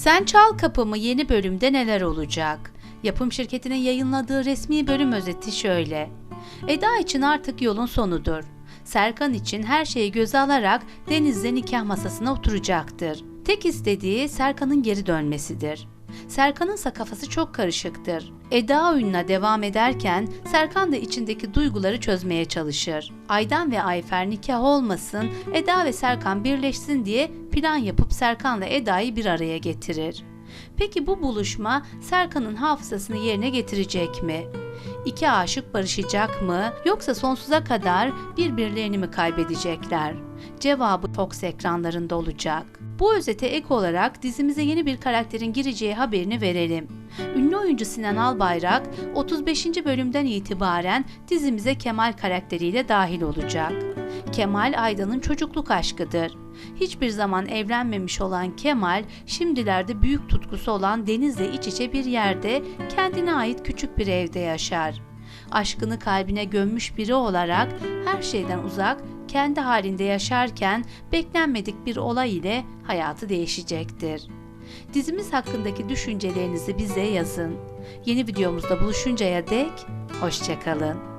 Sen Çal Kapımı yeni bölümde neler olacak? Yapım şirketinin yayınladığı resmi bölüm özeti şöyle. Eda için artık yolun sonudur. Serkan için her şeyi göze alarak Deniz'le nikah masasına oturacaktır. Tek istediği Serkan'ın geri dönmesidir. Serkan'ınsa kafası çok karışıktır. Eda oyununa devam ederken Serkan da içindeki duyguları çözmeye çalışır. Aydan ve Ayfer nikah olmasın, Eda ve Serkan birleşsin diye plan yapıp Serkan'la Eda'yı bir araya getirir. Peki bu buluşma Serkan'ın hafızasını yerine getirecek mi? İki aşık barışacak mı yoksa sonsuza kadar birbirlerini mi kaybedecekler? Cevabı Fox ekranlarında olacak. Bu özete ek olarak dizimize yeni bir karakterin gireceği haberini verelim. Ünlü oyuncu Sinan Albayrak 35. bölümden itibaren dizimize Kemal karakteriyle dahil olacak. Kemal Aydan'ın çocukluk aşkıdır. Hiçbir zaman evlenmemiş olan Kemal, şimdilerde büyük tutkusu olan Deniz'le iç içe bir yerde kendine ait küçük bir evde yaşar. Aşkını kalbine gömmüş biri olarak her şeyden uzak, kendi halinde yaşarken beklenmedik bir olay ile hayatı değişecektir. Dizimiz hakkındaki düşüncelerinizi bize yazın. Yeni videomuzda buluşuncaya dek hoşçakalın.